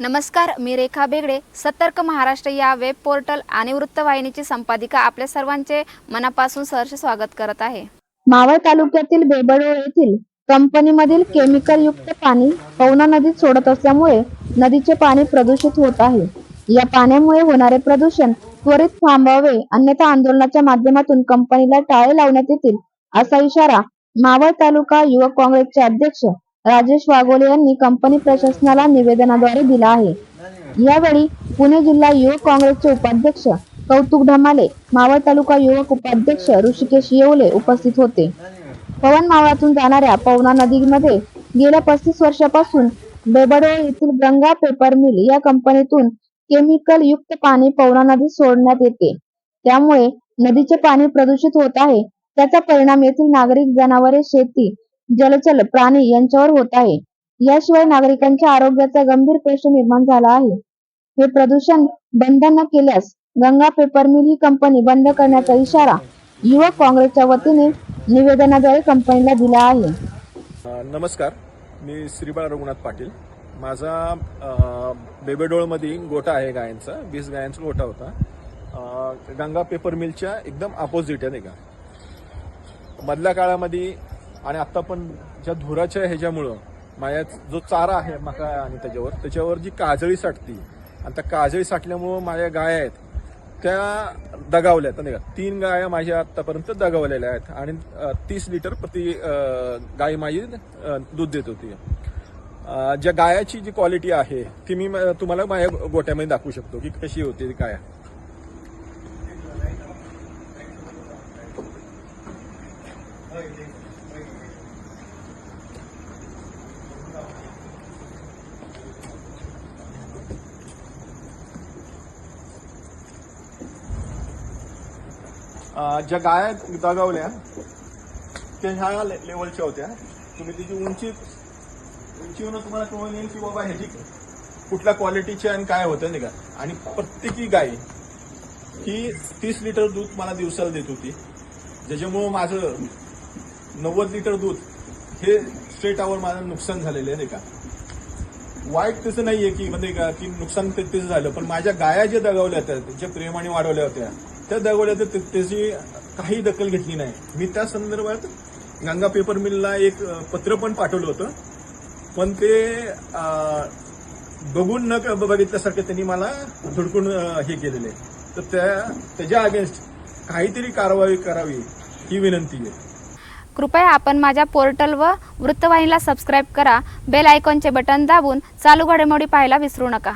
नमस्कार मी रेखा बेगडे. सतर्क महाराष्ट्र या वेब पोर्टल आणि वृत्तवाहिनीची संपादिका आपल्या सर्वांचे मनापासून सहर्ष स्वागत करत आहे. मावळ तालुक्यातील बेबडोळ येथील कंपनीमधील केमिकल युक्त पाणी पवना नदीत सोडत असल्यामुळे नदीचे पाणी प्रदूषित होत आहे. या पाण्यामुळे होणारे प्रदूषण त्वरित थांबवावे अन्यथा आंदोलनाच्या माध्यमातून कंपनीला टाळे लावण्यात येतील असा इशारा मावळ तालुका युवक काँग्रेसचे अध्यक्ष राजेश वाघोले यांनी कंपनी प्रशासनाला निवेदनाद्वारे दिला आहे. यावेळी पुणे जिल्हा युवक काँग्रेसचे उपाध्यक्ष कौतुक ढमाले मावळ तालुका युवक उपाध्यक्ष ऋषिकेश येवले उपस्थित होते. पवन मावळातून जाणाऱ्या पवना नदीमध्ये गेल्या पस्तीस वर्षापासून बेबडोळ येथील गंगा पेपर मिल या कंपनीतून केमिकल युक्त पाणी पवना नदीत सोडण्यात येते. त्यामुळे नदीचे पाणी प्रदूषित होत आहे. त्याचा परिणाम येथील नागरिक जनावरे शेती जलचर प्राणी यांच्यावर होत आहे. याशिवाय नागरिकांच्या आरोग्याचा गंभीर प्रश्न निर्माण झाला आहे. हे प्रदूषण बंद न केल्यास गंगा पेपर मिल ही कंपनी बंद करण्याचा इशारा युवक काँग्रेसच्या वतीने निवेदनाद्वारे कंपनीला दिला आहे. नमस्कार. मी श्रीबाळ रघुनाथ पाटील. माझा बेबेडोळमध्ये गोठा आहे गायांचा. वीस गायांचा गोठा होता. गंगा पेपर मिलच्या एकदम अपोजिट आहे नाही का? मधल्या काळामध्ये आणि आता पण ज्या धुराच्या ह्याच्यामुळं माझ्या जो चारा आहे मका आणि त्याच्यावर त्याच्यावर जी काजळी साठती आणि त्या काजळी साठल्यामुळं माझ्या गाया आहेत त्या दगावल्या आहेत. नाही का? तीन गाया माझ्या आतापर्यंत दगावलेल्या आहेत. आणि तीस लिटर प्रति गाय माझी दूध देत होती. ज्या गायाची जी क्वालिटी आहे ती मी तुम्हाला माझ्या गोट्यामध्ये दाखवू शकतो की कशी होती ती गाय. you. ज्या गाया दगावल्या त्या ह्या लेवलच्या होत्या. तुम्ही त्याची उंची उंचीवरून तुम्हाला कळून येईल की बाबा ह्याची कुठल्या क्वालिटीची आणि काय होतं नाही का? आणि प्रत्येकी गाय ही तीस लिटर दूध मला दिवसाला देत होती. ज्याच्यामुळं माझं नव्वद लिटर दूध हे स्ट्रेट आवर माझं नुकसान झालेलं आहे नाही का? वाईट तसं नाहीये की म्हणजे का की नुकसान ते- तेच झालं. पण माझ्या गाया ज्या दगावल्या होत्या ज्या प्रेमाने वाढवल्या होत्या त्या दगावल्या तर त्याची काही दखल घेतली नाही. मी त्या संदर्भात गंगा पेपर मिलला एक पत्र पण पाठवलं होतं. पण ते बघून न क- बघितल्यासारखं त्यांनी मला धुडकून हे केलेलं. आहे तर त्या त्याच्या अगेन्स्ट काहीतरी कारवाई करावी ही विनंती आहे. कृपया आपण माझ्या पोर्टल व वृत्तवाहिनीला सबस्क्राईब करा. बेल आयकॉनचे बटन दाबून चालू घडामोडी पाहायला विसरू नका.